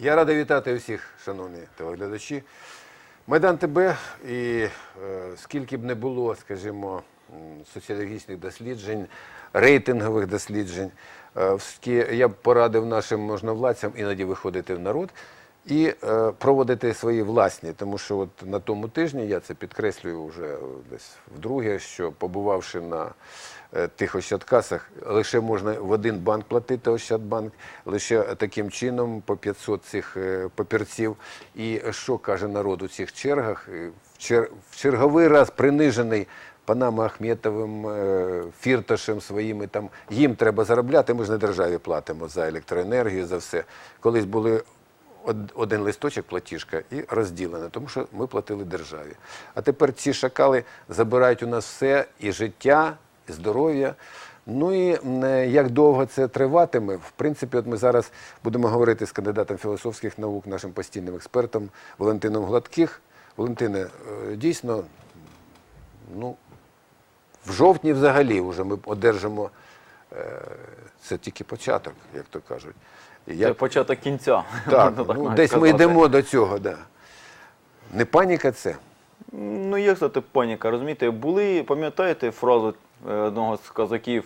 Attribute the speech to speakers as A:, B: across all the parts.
A: Я радий вітати усіх, шановні телеглядачі. Майдан ТБ і е, скільки б не було, скажімо, соціологічних досліджень, рейтингових досліджень, е, я б порадив нашим можновладцям іноді виходити в народ і е, проводити свої власні. Тому що от на тому тижні я це підкреслюю вже десь вдруге, що побувавши на тих ощадкасах, лише можна в один банк платити Ощадбанк, лише таким чином по 500 цих е, папірців. І що каже народ у цих чергах? Е, В, чер... в черговий раз принижений панами Ахметовим, е, Фірташем своїми там. Їм треба заробляти, ми ж не державі платимо за електроенергію, за все. Колись були один листочок платіжка і розділено, тому що ми платили державі. А тепер ці шакали забирають у нас все і життя, здоров'я. Ну і е, як довго це триватиме? В принципі, от ми зараз будемо говорити з кандидатом філософських наук, нашим постійним експертом Валентином Гладких. Валентине, е, дійсно, ну, в жовтні взагалі вже ми одержимо е, це тільки початок, як то кажуть. І
B: Це початок кінця.
A: так, ну,
B: навіть
A: десь ми йдемо до цього, да. Не паніка це.
B: Ну, як сказати, паніка, розумієте, були, пам'ятаєте фразу одного з козаків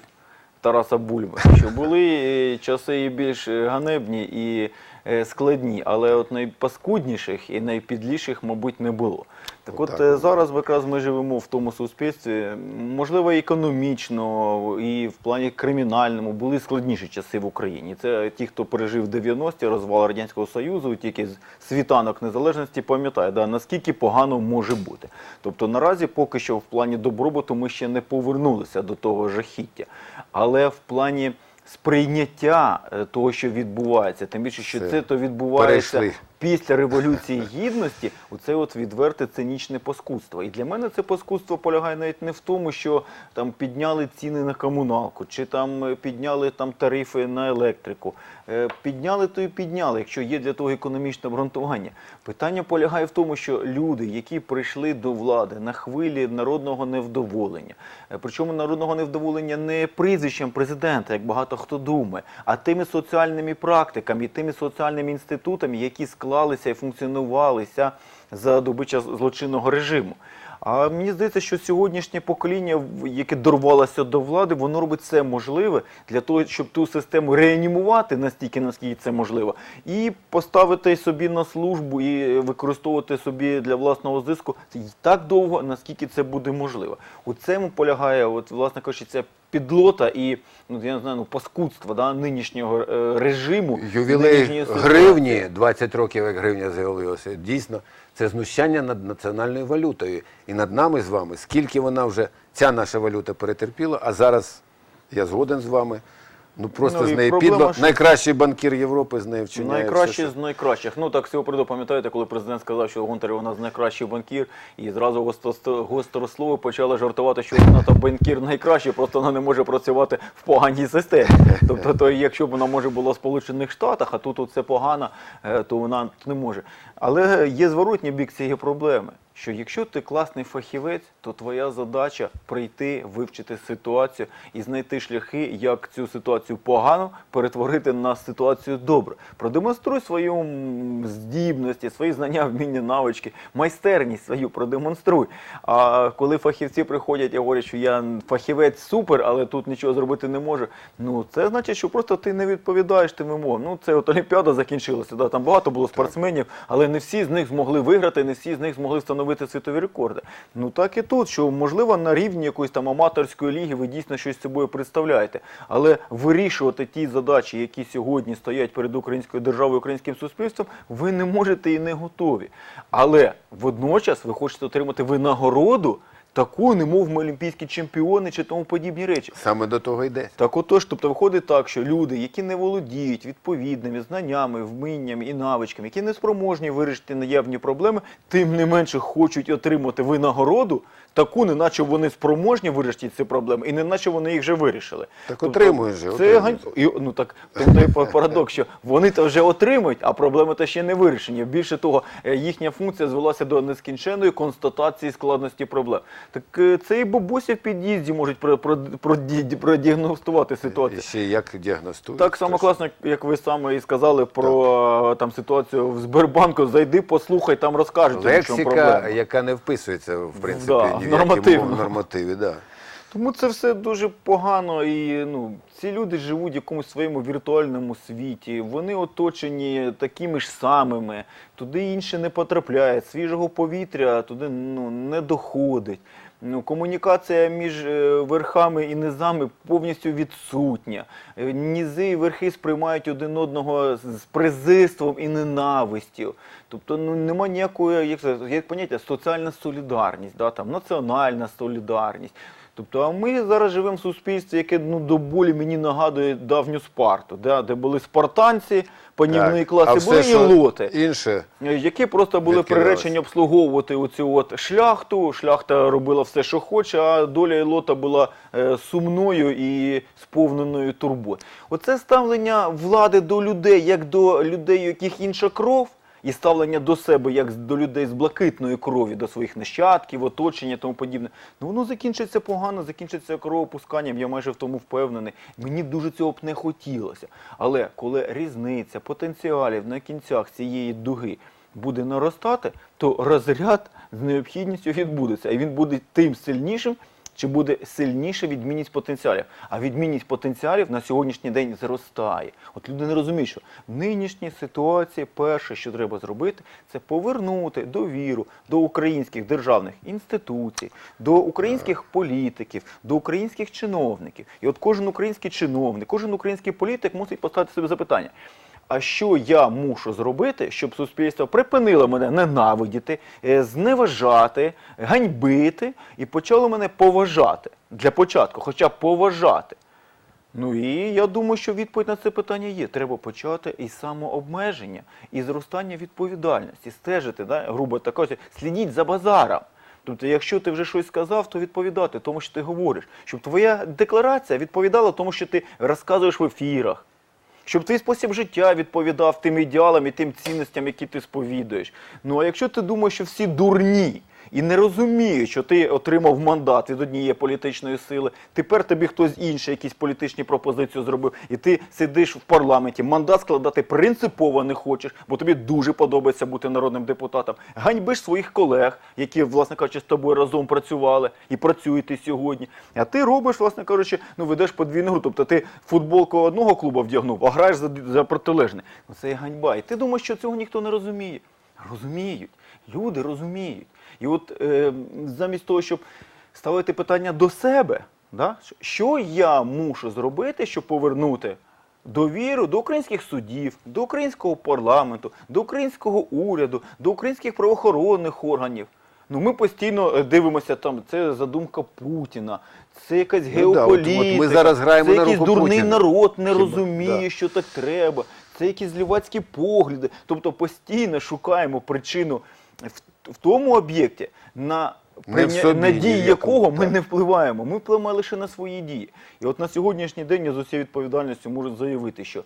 B: Тараса Бульби, що були е, часи і більш е, ганебні і е, складні, але от найпаскудніших і найпідліших, мабуть, не було. Так от
A: Отак
B: е,
A: от.
B: зараз якраз ми живемо в тому суспільстві, можливо, економічно і в плані кримінальному були складніші часи в Україні. Це ті, хто пережив 90-ті, розвал Радянського Союзу, тільки з світанок незалежності пам'ятає, да, наскільки погано може бути. Тобто наразі поки що в плані добробуту ми ще не повернулися до того жахіття. Але в плані сприйняття е, того, що відбувається, тим більше, що
A: Все.
B: це то відбувається
A: Перейшли.
B: Після Революції Гідності, оце от відверте цинічне паскудство. І для мене це паскудство полягає навіть не в тому, що там підняли ціни на комуналку, чи там е, підняли там тарифи на електрику. Е, Підняли, то і підняли, якщо є для того економічне обґрунтування. Питання полягає в тому, що люди, які прийшли до влади на хвилі народного невдоволення, е, причому народного невдоволення не прізвищем президента, як багато хто думає, а тими соціальними практиками, тими соціальними інститутами, які склалися і функціонувалися за доби злочинного режиму. А мені здається, що сьогоднішнє покоління, яке дорвалося до влади, воно робить все можливе для того, щоб ту систему реанімувати настільки, наскільки це можливо, і поставити собі на службу і використовувати собі для власного зиску так довго, наскільки це буде можливо. У цьому полягає, от, власне кажучи, ця підлота і ну я не знаю, ну паскудство да, нинішнього е, режиму.
A: Ювілей гривні, 20 років, як гривня з'явилася, дійсно, це знущання над національною валютою. І над нами з вами, скільки вона вже, ця наша валюта перетерпіла, а зараз я згоден з вами. Ну просто
B: Ну,
A: з неї
B: проблема,
A: підло.
B: що-
A: Найкращий банкір Європи з нею вчиняє.
B: Найкращий
A: все,
B: з найкращих. Ну так з цього приводу пам'ятаєте, коли президент сказав, що Гонтарев у нас найкращий банкір, і зразу гостро- гострослови почали жартувати, що вона там банкір найкращий, просто вона не може працювати в поганій системі. Тобто, то якщо б вона може була в Сполучених Штатах, а тут це погано, е, то вона не може. Але є зворотній бік цієї проблеми. Що якщо ти класний фахівець, то твоя задача прийти, вивчити ситуацію і знайти шляхи, як цю ситуацію погано перетворити на ситуацію добре. Продемонструй свою здібності, свої знання, вміння, навички, майстерність свою продемонструй. А коли фахівці приходять і говорять, що я фахівець супер, але тут нічого зробити не можу, ну це значить, що просто ти не відповідаєш тим вимогам. Ну це от Олімпіада закінчилася. Да, там багато було спортсменів, але не всі з них змогли виграти, не всі з них змогли встановити світові рекорди. Ну так і тут, що можливо на рівні якоїсь там аматорської ліги ви дійсно щось собою представляєте, але вирішувати ті задачі, які сьогодні стоять перед українською державою, українським суспільством, ви не можете і не готові. Але водночас ви хочете отримати винагороду. Таку, немов ми олімпійські чемпіони чи тому подібні речі.
A: Саме до того йде.
B: Так отож, тобто виходить так, що люди, які не володіють відповідними знаннями, вміннями і навичками, які не спроможні вирішити наявні проблеми, тим не менше хочуть отримати винагороду, таку, не наче вони спроможні вирішити ці проблеми, і не наче вони їх вже вирішили.
A: Так отримують же,
B: Це
A: отримують.
B: і, ну так тому той парадокс, що вони то вже отримують, а проблеми то ще не вирішені. Більше того, е, їхня функція звелася до нескінченної констатації складності проблем. Так е, це і бабуся в під'їзді можуть про- про- продіагностувати ситуацію.
A: І ще як діагностують?
B: Так само класно, як ви саме і сказали про е, там ситуацію в Сбербанку. Зайди, послухай, там розкажуть. в
A: Лексика, яка не вписується в принципі
B: Да,
A: в
B: нормативно.
A: нормативі. Да.
B: Тому це все дуже погано. І ну, ці люди живуть в якомусь своєму віртуальному світі. Вони оточені такими ж самими. Туди інше не потрапляє. Свіжого повітря туди ну, не доходить. Ну, комунікація між е, верхами і низами повністю відсутня. Е, Нізи і верхи сприймають один одного з презирством і ненавистю. Тобто ну, нема ніякої, як як поняття соціальна солідарність, да, там, національна солідарність. Тобто, а ми зараз живемо в суспільстві, яке ну, до болі мені нагадує давню Спарту, да, де були спартанці, панівний
A: Так.
B: клас,
A: а
B: і
A: все,
B: були
A: що
B: ілоти.
A: Інше.
B: Які просто були
A: Відкидалось.
B: приречені обслуговувати оцю от шляхту. Шляхта робила все, що хоче, а доля Ілота була е, сумною і сповненою турбот. Оце ставлення влади до людей, як до людей, у яких інша кров. І ставлення до себе як до людей з блакитної крові, до своїх нащадків, оточення тому подібне. Ну воно закінчиться погано, закінчиться кровопусканням, я майже в тому впевнений. Мені дуже цього б не хотілося. Але коли різниця потенціалів на кінцях цієї дуги буде наростати, то розряд з необхідністю відбудеться. І він буде тим сильнішим, чи буде сильніша відмінність потенціалів. А відмінність потенціалів на сьогоднішній день зростає. От люди не розуміють, що в нинішній ситуації перше, що треба зробити, це повернути довіру до українських державних інституцій, до українських політиків, до українських чиновників. І от кожен український чиновник, кожен український політик мусить поставити собі запитання. А що я мушу зробити, щоб суспільство припинило мене ненавидіти, е, зневажати, ганьбити і почало мене поважати для початку, хоча б поважати. Ну і я думаю, що відповідь на це питання є. Треба почати із самообмеження, і зростання відповідальності, стежити, да, грубо так слідіть за базаром. Тобто, якщо ти вже щось сказав, то відповідати тому, що ти говориш, щоб твоя декларація відповідала тому, що ти розказуєш в ефірах. Щоб твій спосіб життя відповідав тим ідеалам і тим цінностям, які ти сповідуєш. Ну а якщо ти думаєш, що всі дурні і не розуміють, що ти отримав мандат від однієї політичної сили, тепер тобі хтось інший якісь політичні пропозиції зробив, і ти сидиш в парламенті, мандат складати принципово не хочеш, бо тобі дуже подобається бути народним депутатом. Ганьбиш своїх колег, які, власне кажучи, з тобою разом працювали і працюєте сьогодні. А ти робиш, власне кажучи, ну ведеш подвійну гру. Тобто ти футболку одного клубу вдягнув, а граєш за, за протилежне. Ну це є ганьба. І ти думаєш, що цього ніхто не розуміє. Розуміють. Люди розуміють. І от е, замість того, щоб ставити питання до себе, да? що я мушу зробити, щоб повернути довіру до українських судів, до українського парламенту, до українського уряду, до українських правоохоронних органів. Ну, ми постійно е, дивимося там, це задумка Путіна, це якась
A: Ну да, от- от ми зараз граємо
B: це
A: на
B: якийсь
A: руку
B: дурний
A: Путіна.
B: народ не
A: Хіба?
B: розуміє,
A: Да.
B: що так треба. Це якісь злівацькі погляди. Тобто постійно шукаємо причину в, в тому об'єкті, на, прийня- на дії якого ми
A: так.
B: не впливаємо. Ми впливаємо лише на свої дії. І от на сьогоднішній день я з усією відповідальністю можу заявити, що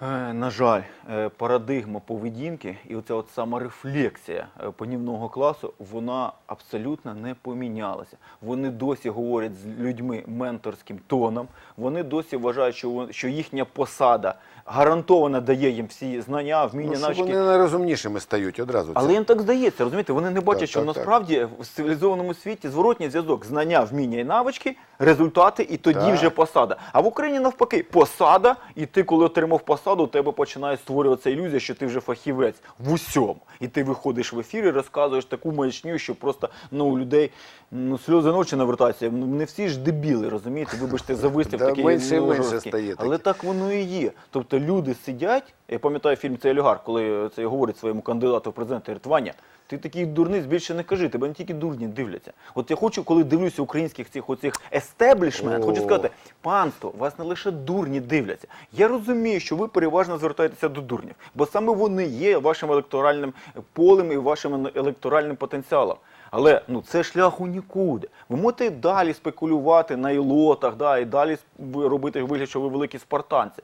B: На жаль, е, парадигма поведінки і оця от саморефлексія е, панівного класу, вона абсолютно не помінялася. Вони досі говорять з людьми менторським тоном. Вони досі вважають, що, що їхня посада гарантовано дає їм всі знання, вміння,
A: Ну,
B: навички.
A: вони найрозумнішими стають одразу.
B: Але
A: це.
B: їм так здається, розумієте, вони не бачать,
A: Так,
B: що
A: так, так.
B: насправді в цивілізованому світі зворотній зв'язок, знання, вміння і навички, результати, і тоді
A: Так.
B: вже посада. А в Україні навпаки, посада, і ти, коли отримав посаду, у тебе починає створюватися ілюзія, що ти вже фахівець в усьому. І ти виходиш в ефір і розказуєш таку маячню, що просто ну, у людей ну, сльози ночі навертаються. Ну, Не всі ж дебіли, розумієте? Вибачте, за вислів
A: Да,
B: такий
A: менше стає
B: Але так воно і є. Тобто люди сидять, я пам'ятаю фільм «Цей олігарх», коли це говорить своєму кандидату в президенти Ртваня, ти такий дурниць більше не кажи, тебе не тільки дурні дивляться. От я хочу, коли дивлюся українських цих оцих естеблішмент, хочу сказати, панство, вас не лише дурні дивляться. Я розумію, що ви переважно звертаєтеся до дурнів, бо саме вони є вашим електоральним полем і вашим електоральним потенціалом. Але ну це шлях у нікуди. Ви можете далі спекулювати на ілотах, да, і далі робити вигляд, що ви великі спартанці.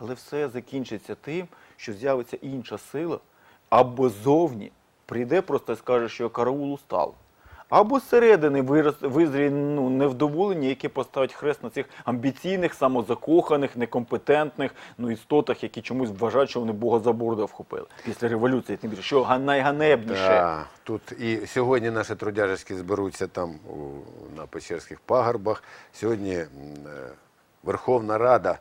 B: Але все закінчиться тим, що з'явиться інша сила, або зовні прийде просто і скаже, що караул устав. Або зсередини визріє ну, невдоволення, яке поставить хрест на цих амбіційних, самозакоханих, некомпетентних ну, істотах, які чомусь вважають, що вони Бога за борда вхопили після революції. Тим більше, що найганебніше.
A: Да, тут і сьогодні наші трудяжечки зберуться там у, на Печерських пагорбах. Сьогодні е, Верховна Рада,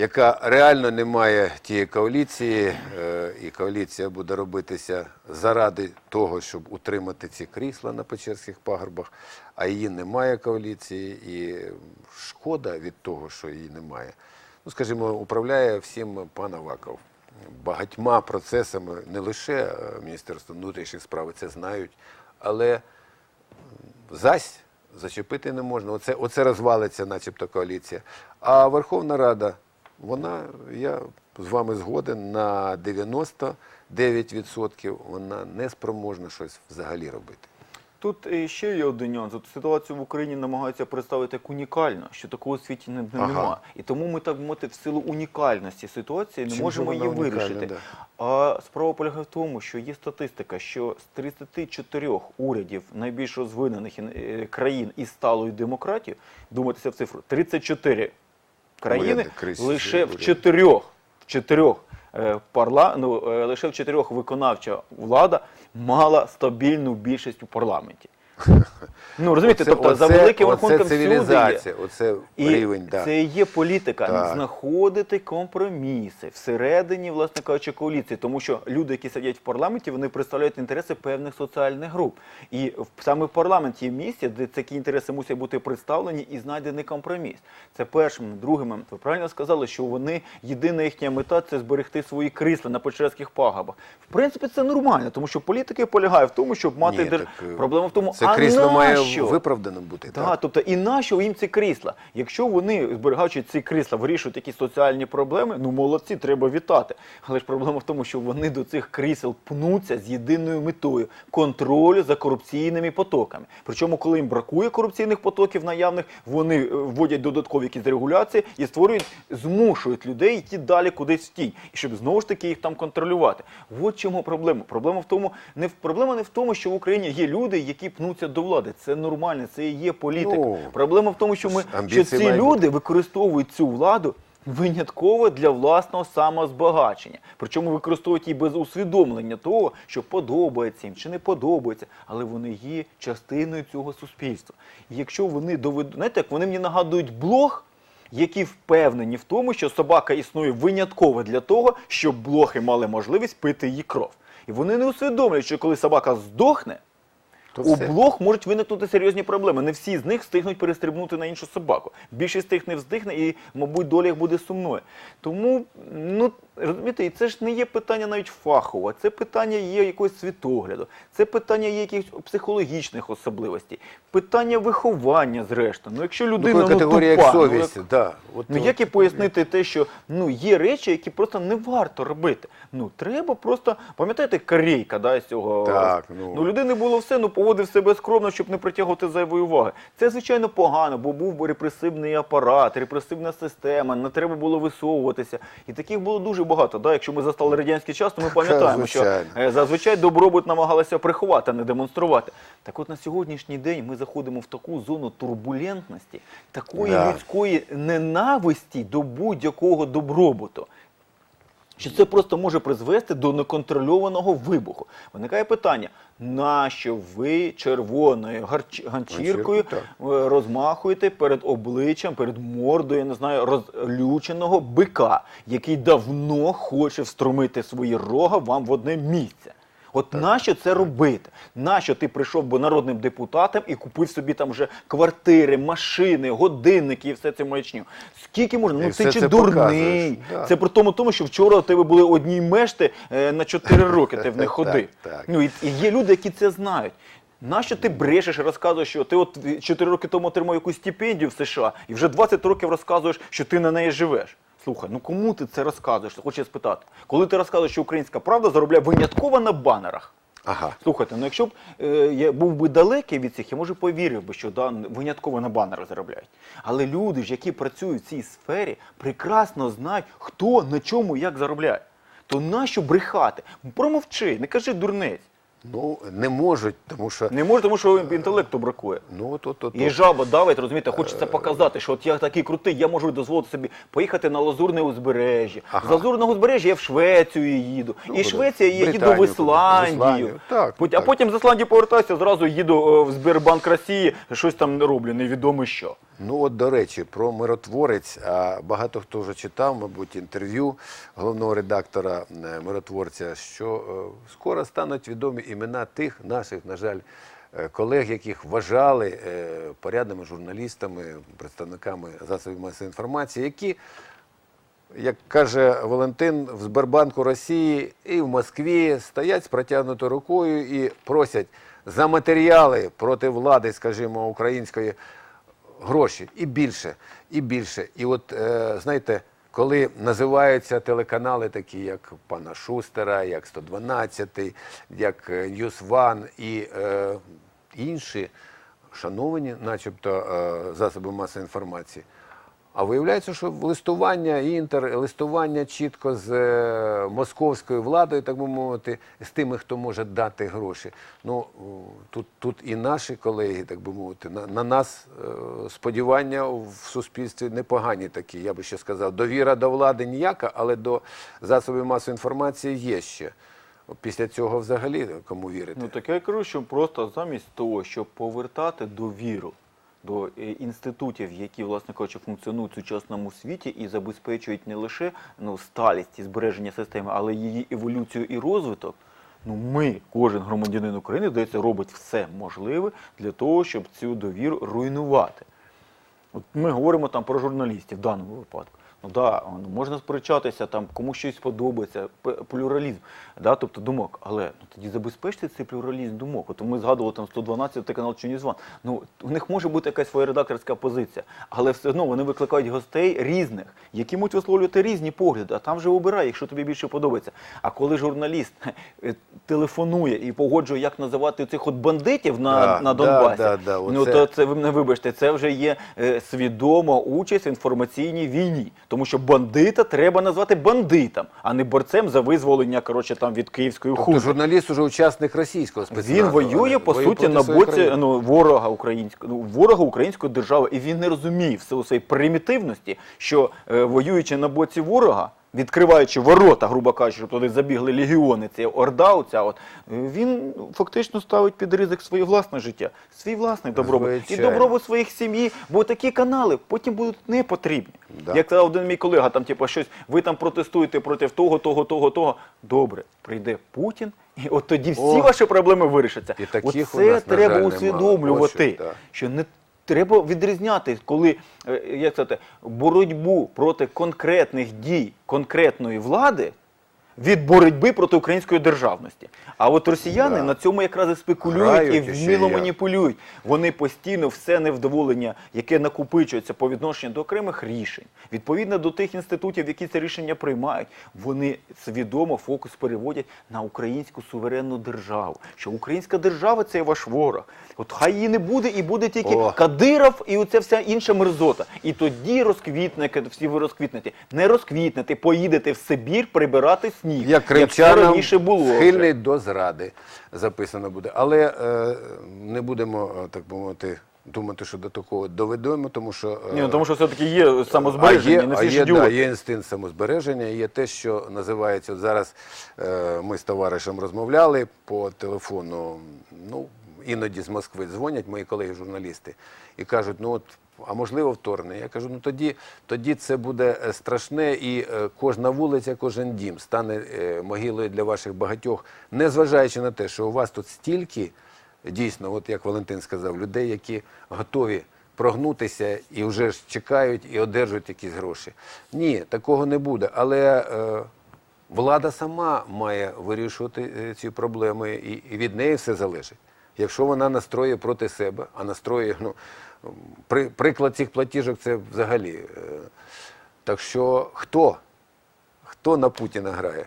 A: яка реально не має тієї коаліції, е, і коаліція буде робитися заради того, щоб утримати ці крісла на Печерських пагорбах, а її немає коаліції, і шкода від того, що її немає. Ну, скажімо, управляє всім пан Аваков багатьма процесами, не лише е, Міністерство внутрішніх справ це знають, але зась зачепити не можна. Оце, оце розвалиться, начебто, коаліція. А Верховна Рада, вона, я з вами згоден, на 99% вона не спроможна щось взагалі робити.
B: Тут ще є один нюанс. От ситуацію в Україні намагаються представити як унікальну, що такого в світі не,
A: Ага.
B: нема. І тому ми так мовити в силу унікальності ситуації не
A: Чим
B: можемо її вирішити.
A: да.
B: А справа полягає в тому, що є статистика, що з 34 урядів найбільш розвинених е, країн із сталою демократією, думайтеся в цифру, 34 країни лише в чотирьох, в чотирьох е, парла, ну, е, лише в чотирьох виконавча влада мала стабільну більшість у парламенті. Ну розумієте,
A: Оце-
B: тобто за великим
A: оце
B: рахунком всюди є.
A: цивілізація, оце
B: І.
A: Да.
B: це і є політика
A: Так.
B: знаходити компроміси всередині, власне кажучи, коаліції, тому що люди, які сидять в парламенті, вони представляють інтереси певних соціальних груп. І саме в парламенті є місце, де такі інтереси мусять бути представлені і знайдений компроміс. Це першим, другим. Ви правильно сказали, що вони єдина їхня мета це зберегти свої крісла на Печерських пагорбах. В принципі, це нормально, тому що політики полягає в тому, щоб мати
A: Ні,
B: дер-
A: так, е,
B: проблема в тому,
A: Це
B: а
A: крісло має
B: нащо?
A: виправданим бути.
B: Так, тобто і нащо їм ці крісла? Якщо вони, зберігаючи ці крісла, вирішують якісь соціальні проблеми, ну молодці, треба вітати. Але ж проблема в тому, що вони до цих крісел пнуться з єдиною метою контролю за корупційними потоками. Причому, коли їм бракує корупційних потоків наявних, вони е, вводять додаткові якісь регуляції і створюють, змушують людей йти далі кудись в тінь, і щоб знову ж таки їх там контролювати. От чому проблема. Проблема в тому, не в проблема не в тому, що в Україні є люди, які пнуться до влади. Це нормально, це і є політика.
A: Ну,
B: Проблема в тому, що ми що ці люди використовують цю владу. Винятково для власного самозбагачення. Причому використовують її без усвідомлення того, що подобається їм чи не подобається, але вони є частиною цього суспільства. І якщо вони доведуть, знаєте, як вони мені нагадують блог, які впевнені в тому, що собака існує винятково для того, щоб блохи мали можливість пити її кров. І вони не усвідомлюють, що коли собака здохне, у
A: все.
B: блох можуть виникнути серйозні проблеми. Не всі з них встигнуть перестрибнути на іншу собаку. Більшість з тих не встигне і, мабуть, доля їх буде сумною. Тому, ну розумієте, і це ж не є питання навіть фахове, це питання є якогось світогляду, це питання є якихось психологічних особливостей, питання виховання, зрештою. Ну, якщо людина
A: Ну,
B: ну,
A: категорія
B: тупа,
A: як
B: ну,
A: совість. да. От,
B: Ну
A: от.
B: як і пояснити те, що ну є речі, які просто не варто робити. Ну треба просто пам'ятаєте корейка, да, з цього
A: Так,
B: ну.
A: ну.
B: людини було все, ну поводив себе скромно, щоб не притягувати зайвої уваги. Це звичайно погано, бо був би репресивний апарат, репресивна система, не треба було висовуватися. І таких було дуже багато. Да? Якщо ми застали радянський час, то ми пам'ятаємо, що е, зазвичай добробут намагалися приховати, а не демонструвати. Так от на сьогоднішній день ми заходимо в таку зону турбулентності, такої
A: Да.
B: людської ненависті до будь-якого добробуту. Що це просто може призвести до неконтрольованого вибуху. Виникає питання, нащо ви червоною гарч... ганчіркою е, розмахуєте перед обличчям, перед мордою, я не знаю, розлюченого бика, який давно хоче встромити свої рога вам в одне місце. От нащо це робити? Нащо ти прийшов би народним депутатом і купив собі там вже квартири, машини, годинники і все це маячню? Скільки можна?
A: І
B: Ну ти чи
A: це
B: дурний?
A: да.
B: Це при тому, тому, що вчора у тебе були одні мешти е, на 4 роки, ти в них
A: Так,
B: ходив.
A: так.
B: Ну і, і є люди, які це знають. Нащо ти брешеш і розказуєш, що ти от 4 роки тому отримав якусь стипендію в США і вже 20 років розказуєш, що ти на неї живеш? Слухай, ну кому ти це розказуєш? Хочу я спитати. Коли ти розказуєш, що українська правда заробляє винятково на банерах.
A: Ага.
B: Слухайте, ну якщо б е, я був би далекий від цих, я може повірив би, що да, винятково на банери заробляють. Але люди ж, які працюють в цій сфері, прекрасно знають, хто на чому як заробляє. То нащо брехати? Промовчи, не кажи дурнець.
A: Ну, не можуть, тому що
B: Не може, тому що інтелекту бракує.
A: ну, от, от, от,
B: І жаба давить, розумієте, хочеться показати, що от я такий крутий, я можу дозволити собі поїхати на Лазурне узбережжя.
A: Ага.
B: З Лазурного узбережжя я в Швецію їду.
A: Ну,
B: і? Швеція я їду в
A: Британію,
B: Ісландію.
A: Так,
B: Пот- А
A: так.
B: потім з Ісландії повертаюся, зразу їду е, в Сбербанк Росії, щось там роблю, невідомо що.
A: Ну от до речі, про миротворець. А багато хто вже читав, мабуть, інтерв'ю головного редактора е, миротворця, що е, скоро стануть відомі імена тих наших, на жаль, е, колег, яких вважали порядними журналістами, представниками засобів масової інформації, які як каже Валентин, в Сбербанку Росії і в Москві стоять з протягнутою рукою і просять за матеріали проти влади, скажімо, української гроші і більше, і більше. І от е, знаєте, коли називаються телеканали, такі як пана Шустера, як 112, як е, News One і е, інші шановані, начебто, е, засоби масової інформації. А виявляється, що листування інтер, листування чітко з е, московською владою, так би мовити, з тими, хто може дати гроші. Ну тут, тут і наші колеги, так би мовити, на, на нас е, сподівання в суспільстві непогані такі. Я би ще сказав, довіра до влади ніяка, але до засобів масової інформації є ще. Після цього взагалі кому вірити?
B: Ну так я кажу, що просто замість того, щоб повертати довіру до е, інститутів, які, власне кажучи, функціонують в сучасному світі і забезпечують не лише ну, сталість і збереження системи, але її еволюцію і розвиток. Ну, ми, кожен громадянин України, здається, робить все можливе для того, щоб цю довіру руйнувати. От ми говоримо там про журналістів в даному випадку. Ну да, ну, можна сперечатися, там кому щось подобається, плюралізм, да, тобто думок. Але ну, тоді забезпечте цей плюралізм думок. От ми згадували там 112 канал Чунізван. Ну у них може бути якась своя редакторська позиція, але все одно вони викликають гостей різних, які можуть висловлювати різні погляди. А там вже обирай, якщо тобі більше подобається. А коли журналіст е, телефонує і погоджує, як називати цих от бандитів на,
A: Да,
B: на
A: да,
B: Донбасі,
A: да, да,
B: ну
A: оце-
B: то це ви мене вибачте, це вже є е, свідома участь в інформаційній війні. Тому що бандита треба назвати бандитом, а не борцем за визволення коротше, там, від київської
A: Тобто
B: хунти.
A: журналіст уже учасник російського спецназу.
B: Він воює по
A: воює
B: суті на боці ну, ворога українського, ну, ворога української держави, і він не розуміє все у своїй примітивності, що е, воюючи на боці ворога. Відкриваючи ворота, грубо кажучи, щоб туди забігли легіони, це орда, оця от, він фактично ставить під ризик своє власне життя, свій власний добробут і
A: Звичайно.
B: добробут своїх сім'ї, бо такі канали потім будуть не потрібні.
A: Да.
B: Як сказав один мій колега, там типу, щось, ви там протестуєте проти того, того, того, того. Добре, прийде Путін, і от тоді всі
A: О.
B: ваші проблеми вирішаться.
A: І таких у нас, на
B: треба
A: жаль, немало.
B: усвідомлювати,
A: що, так.
B: що не треба відрізняти, коли е, як сказати, боротьбу проти конкретних дій конкретної влади. Від боротьби проти української державності. А от росіяни
A: Да.
B: на цьому якраз і спекулюють
A: Грають
B: і
A: ще
B: вміло
A: як.
B: маніпулюють. Вони постійно все невдоволення, яке накопичується по відношенню до окремих рішень, відповідно до тих інститутів, які це рішення приймають, вони свідомо фокус переводять на українську суверенну державу. Що українська держава це ваш ворог. От хай її не буде, і буде тільки
A: О.
B: Кадиров і оця вся інша мерзота. І тоді розквітне, всі ви розквітнете. Не розквітнете, поїдете в Сибір прибирати сніг.
A: Як
B: це
A: кримчанам
B: раніше було.
A: схильний до зради записано буде. Але е, не будемо, е, так би мовити, думати, що до такого доведемо, тому що. е,
B: Ні, ну, тому що все-таки є самозбереження,
A: а є,
B: не
A: а
B: всі ж
A: є, да, є інстинкт самозбереження, є те, що називається, от зараз е, ми з товаришем розмовляли по телефону, ну, іноді з Москви дзвонять мої колеги-журналісти і кажуть, ну от, а можливо вторгнення. Я кажу, ну тоді, тоді це буде е, страшне, і е, кожна вулиця, кожен дім стане е, могилою для ваших багатьох, незважаючи на те, що у вас тут стільки, дійсно, от як Валентин сказав, людей, які готові прогнутися і вже ж чекають і одержують якісь гроші. Ні, такого не буде. Але е, влада сама має вирішувати ці проблеми, і від неї все залежить. Якщо вона настроює проти себе, а настроює, ну, при, приклад цих платіжок це взагалі. Е, так що хто? Хто на Путіна грає?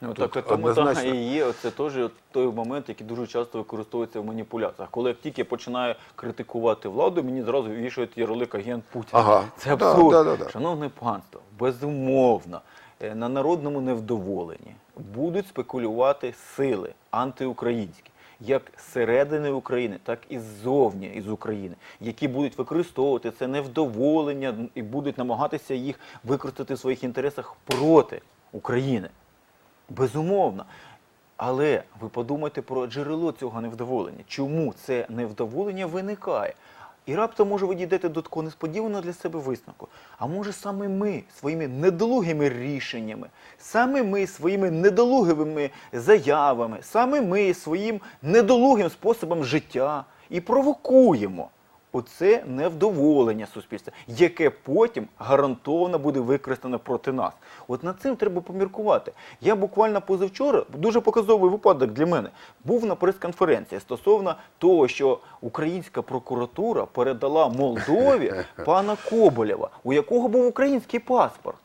B: Ну,
A: Тут
B: так, тому так і є. Це теж той момент, який дуже часто використовується в маніпуляціях. Коли як тільки починаю критикувати владу, мені зразу вішають ярлик агент Путіна.
A: Ага.
B: Це абсурд.
A: да, да, да.
B: Шановне панство, безумовно, е, на народному невдоволенні будуть спекулювати сили антиукраїнські, як зсередини України, так і ззовні із України, які будуть використовувати це невдоволення і будуть намагатися їх використати в своїх інтересах проти України. Безумовно. Але ви подумайте про джерело цього невдоволення. Чому це невдоволення виникає? І раптом, може, ви дійдете до такого несподіваного для себе висновку. А може саме ми своїми недолугими рішеннями, саме ми своїми недолугими заявами, саме ми своїм недолугим способом життя і провокуємо оце невдоволення суспільства, яке потім гарантовано буде використано проти нас. От над цим треба поміркувати. Я буквально позавчора, дуже показовий випадок для мене, був на прес-конференції стосовно того, що українська прокуратура передала Молдові пана Коболєва, у якого був український паспорт.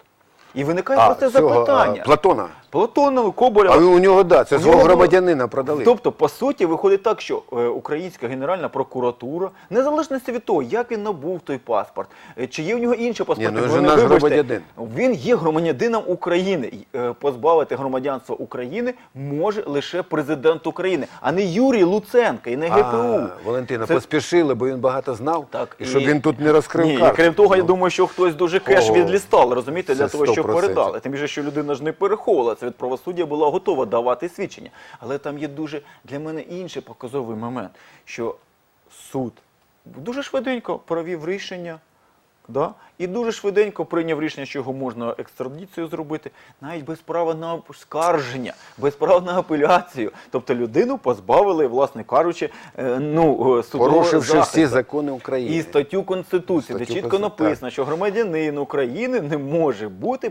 B: І виникає про це
A: цього,
B: запитання.
A: а, Платона.
B: Платона Коболєва.
A: А у нього, да, це
B: У
A: свого
B: нього було-
A: громадянина продали.
B: Тобто, по суті, виходить так, що е, Українська Генеральна прокуратура, незалежно від того, як він набув той паспорт, е, чи є в нього інші паспорти,
A: Ні, ну,
B: бо
A: він
B: не
A: наш
B: вибачте,
A: громадянин.
B: Він є громадянином України. І, е, Позбавити громадянства України може лише президент України, а не Юрій Луценко і не ГПУ.
A: А, Валентина,
B: Це-
A: поспішили, бо він багато знав,
B: Так,
A: і щоб він тут не розкрив
B: Ні, і крім того, я
A: Ну,
B: думаю, що хтось дуже кеш
A: О,
B: відлістав, розумієте, для
A: це
B: того, щоб
A: 100%.
B: передали. Тим більше, що людина ж не переховувала це від правосуддя, була готова давати свідчення. Але там є дуже для мене інший показовий момент, що суд дуже швиденько провів рішення. Да? І дуже швиденько прийняв рішення, що його можна екстрадицію зробити, навіть без права на скарження, без права на апеляцію. Тобто людину позбавили, власне кажучи, е, ну, е, судового
A: порушивши всі закони України.
B: І статтю Конституції, де чітко написано, що громадянин України не може бути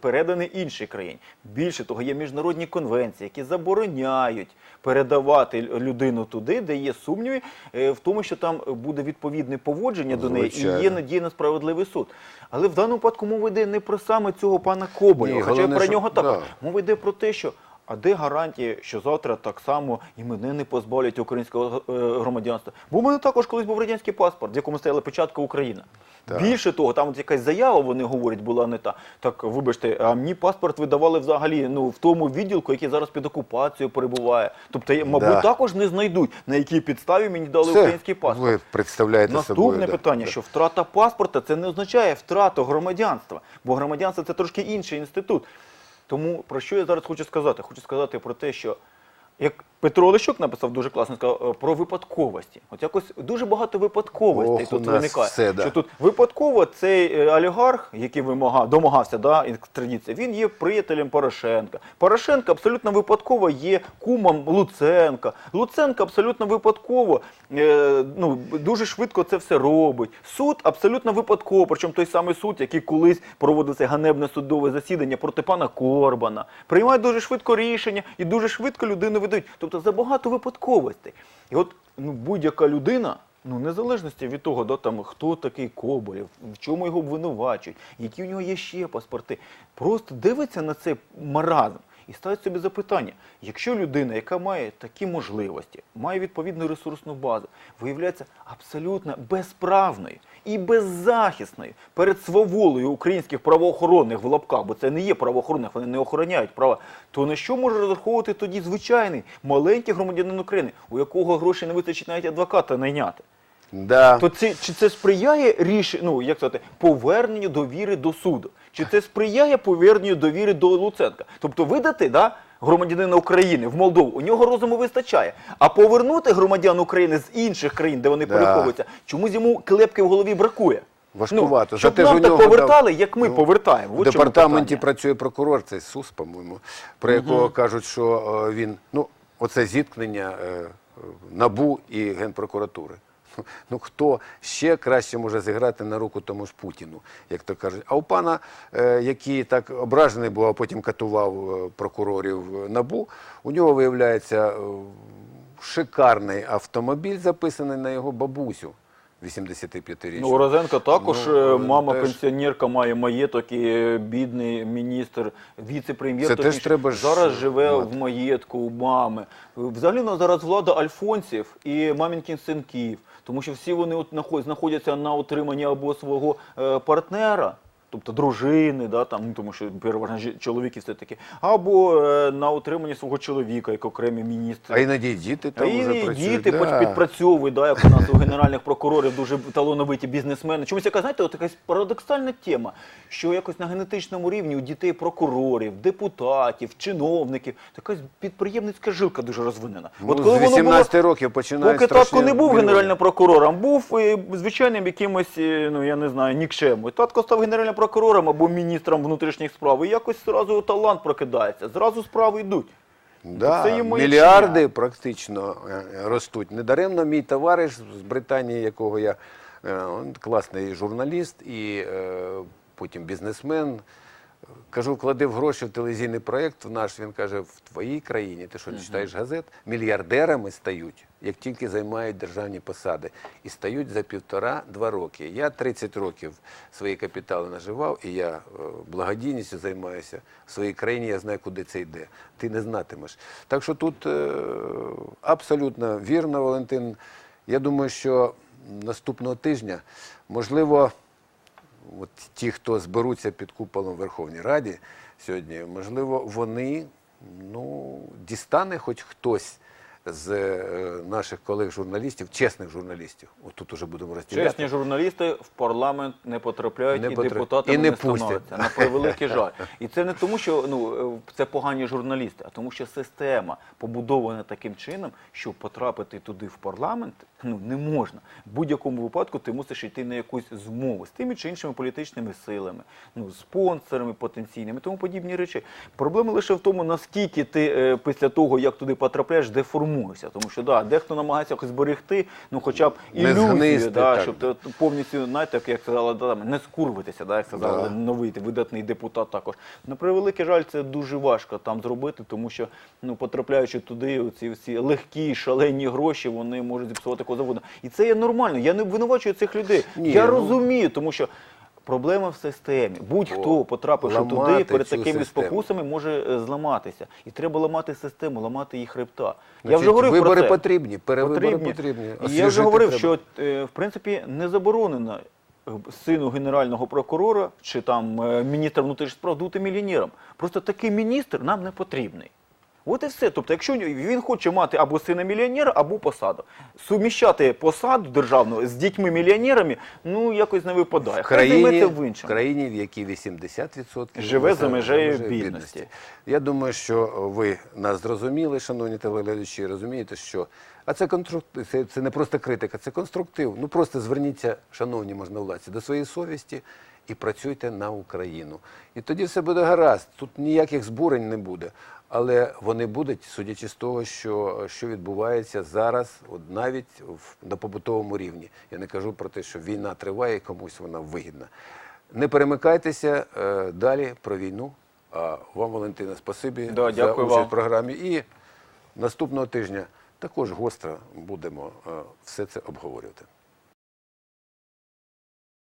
B: переданий іншій країні. Більше того, є міжнародні конвенції, які забороняють передавати людину туди, де є сумніви е, в тому, що там буде відповідне поводження до неї і є надія на справедливий суд. Але в даному випадку мова йде не про саме цього пана Коболєва, хоча про
A: що-
B: нього так,
A: да.
B: Мова йде про те, що а де гарантії, що завтра так само і мене не позбавлять українського е, громадянства? Бо у мене також колись був радянський паспорт, в якому стояла печатка Україна.
A: Так.
B: Більше того, там от якась заява, вони говорять, була не та. Так, вибачте, а мені паспорт видавали взагалі ну, в тому відділку, який зараз під окупацією перебуває. Тобто, мабуть,
A: Да.
B: також не знайдуть, на якій підставі мені дали
A: Це
B: український паспорт.
A: Ви представляєте
B: Наступне
A: собою.
B: питання,
A: Да.
B: що втрата паспорта це не означає втрату громадянства, бо громадянство це трошки інший інститут. Тому про що я зараз хочу сказати? Хочу сказати про те, що як Петро Олещук написав дуже класно, сказав е, про випадковості. От якось дуже багато випадковостей
A: Ох, у
B: тут
A: нас
B: виникає.
A: все, да.
B: Що тут випадково цей е, олігарх, який вимагав, домагався да, екстрадиції, він є приятелем Порошенка. Порошенко абсолютно випадково є кумом Луценка. Луценко абсолютно випадково, е, ну, дуже швидко це все робить. Суд абсолютно випадково, причому той самий суд, який колись проводив це ганебне судове засідання проти пана Корбана, приймає дуже швидко рішення і дуже швидко людину видають. Тобто забагато випадковостей. І от ну, будь-яка людина. Ну, незалежності від того, да, там, хто такий Коболєв, в чому його обвинувачують, які у нього є ще паспорти. Просто дивиться на цей маразм і ставить собі запитання: якщо людина, яка має такі можливості, має відповідну ресурсну базу, виявляється абсолютно безправною і беззахисною перед сваволею українських правоохоронних в лапках, бо це не є правоохоронних, вони не охороняють права, то на що може розраховувати тоді звичайний маленький громадянин України, у якого грошей не вистачить навіть адвоката найняти?
A: Да.
B: То це чи це сприяє ріш... ну, як сказати, поверненню довіри до суду? Чи це сприяє поверненню довіри до Луценка? Тобто видати да, громадянина України в Молдову, у нього розуму вистачає. А повернути громадян України з інших країн, де вони
A: Да.
B: переховуються, чомусь йому клепки в голові бракує.
A: Важкувато.
B: Ну, щоб
A: Зате
B: нам так повертали,
A: там-
B: як ми
A: ну,
B: повертаємо.
A: В департаменті працює прокурор, це СУС, по-моєму, про якого кажуть, що е, він, ну, оце зіткнення е, е, НАБУ і Генпрокуратури. Ну хто ще краще може зіграти на руку тому ж Путіну, як то кажуть. А у пана, е, який так ображений був, а потім катував е, прокурорів НАБУ, у нього виявляється е, шикарний автомобіль, записаний на його бабусю 85-річну.
B: Ну, Розенко також
A: Ну,
B: е, мама
A: теж.
B: пенсіонерка має маєток і е, бідний міністр, віце-прем'єр.
A: Це теж треба ж
B: зараз живе
A: знати.
B: в маєтку у мами. Взагалі на зараз влада альфонсів і мамінкін синків, тому що всі вони от наход- знаходяться на утриманні або свого е, партнера. Тобто дружини, да, там, ну, тому що переважно жі- чоловіки все таки, або е, на утриманні свого чоловіка, як окремі міністри.
A: А іноді діти
B: А
A: там
B: і
A: вже працюють.
B: діти
A: да.
B: підпрацьовують, да, як у нас у генеральних прокурорів дуже талановиті бізнесмени. Чомусь яка, знаєте, от якась парадоксальна тема, що якось на генетичному рівні у дітей прокурорів, депутатів, чиновників, така підприємницька жилка дуже розвинена.
A: Ну, з 18 років починають
B: Поки татко не був генеральним прокурором, був е, звичайним якимось, е, ну я не знаю, нікчемою. Татко став генеральним прокурором або міністром внутрішніх справ, і якось зразу талант прокидається, зразу справи йдуть.
A: Да,
B: Це є маячня.
A: мільярди практично е, ростуть. Недаремно мій товариш з Британії, якого я е, класний журналіст і е, потім бізнесмен. Кажу, вклади в гроші в телевізійний проєкт в наш. Він каже, в твоїй країні, ти що не читаєш газет, мільярдерами стають, як тільки займають державні посади. І стають за півтора-два роки. Я 30 років свої капітали наживав, і я е, благодійністю займаюся. В своїй країні я знаю, куди це йде. Ти не знатимеш. Так що тут е, абсолютно вірно, Валентин. Я думаю, що наступного тижня, можливо, от ті, хто зберуться під куполом Верховній Раді сьогодні, можливо, вони ну, дістане хоч хтось з е, наших колег-журналістів, чесних журналістів. От тут уже будемо розділяти.
B: Чесні журналісти в парламент не потрапляють
A: Не
B: і
A: потрап-
B: депутатами
A: і
B: не,
A: не
B: становляться. На превеликий жаль. І це не тому, що ну е, це погані журналісти, а тому, що система побудована таким чином, що потрапити туди в парламент ну не можна. В будь-якому випадку ти мусиш йти на якусь змову з тими чи іншими політичними силами, ну спонсорами потенційними, тому подібні речі. Проблема лише в тому, наскільки ти е, після того, як туди потрапляєш, деформуєшся. Тому що да, дехто намагається якось зберегти, ну хоча б ілюзію,
A: згнисти,
B: да,
A: так.
B: щоб ти повністю, знаєте, як, як сказала, да, не скурвитися, да, як сказали
A: Да.
B: новий видатний депутат також. На превеликий жаль, це дуже важко там зробити, тому що ну, потрапляючи туди, ці всі легкі, шалені гроші, вони можуть зіпсувати кого завгодно. І це є нормально. Я не обвинувачую цих людей.
A: Ні,
B: я
A: ну-
B: розумію, тому що. Проблема в системі. Будь-хто, потрапивши туди, перед такими
A: систему.
B: спокусами може е, зламатися. І треба ламати систему, ламати її хребта. я вже говорив
A: вибори
B: про це.
A: потрібні, перевибори потрібні.
B: І я вже говорив,
A: треба.
B: що е, в принципі не заборонено е, сину генерального прокурора чи там міністра внутрішніх справ бути мільйонером. Просто такий міністр нам не потрібний. От і все. Тобто, якщо він хоче мати або сина мільйонера, або посаду. Суміщати посаду державну з дітьми-мільйонерами, ну якось не випадає.
A: в країні,
B: в
A: в країні, в якій 80%
B: Живе за межею
A: живе
B: бідності.
A: Я думаю, що ви нас зрозуміли, шановні телеглядачі, розумієте, що а це конструктив, це, це не просто критика, це конструктив. Ну просто зверніться, шановні можновладці, до своєї совісті і працюйте на Україну. І тоді все буде гаразд. Тут ніяких збурень не буде. Але вони будуть, судячи з того, що, що відбувається зараз, от навіть в, на побутовому рівні. Я не кажу про те, що війна триває і комусь вона вигідна. Не перемикайтеся е, далі про війну. А вам, Валентина, спасибі
B: Да,
A: за
B: дякую
A: участь
B: вам.
A: в програмі. І наступного тижня також гостро будемо е, все це обговорювати.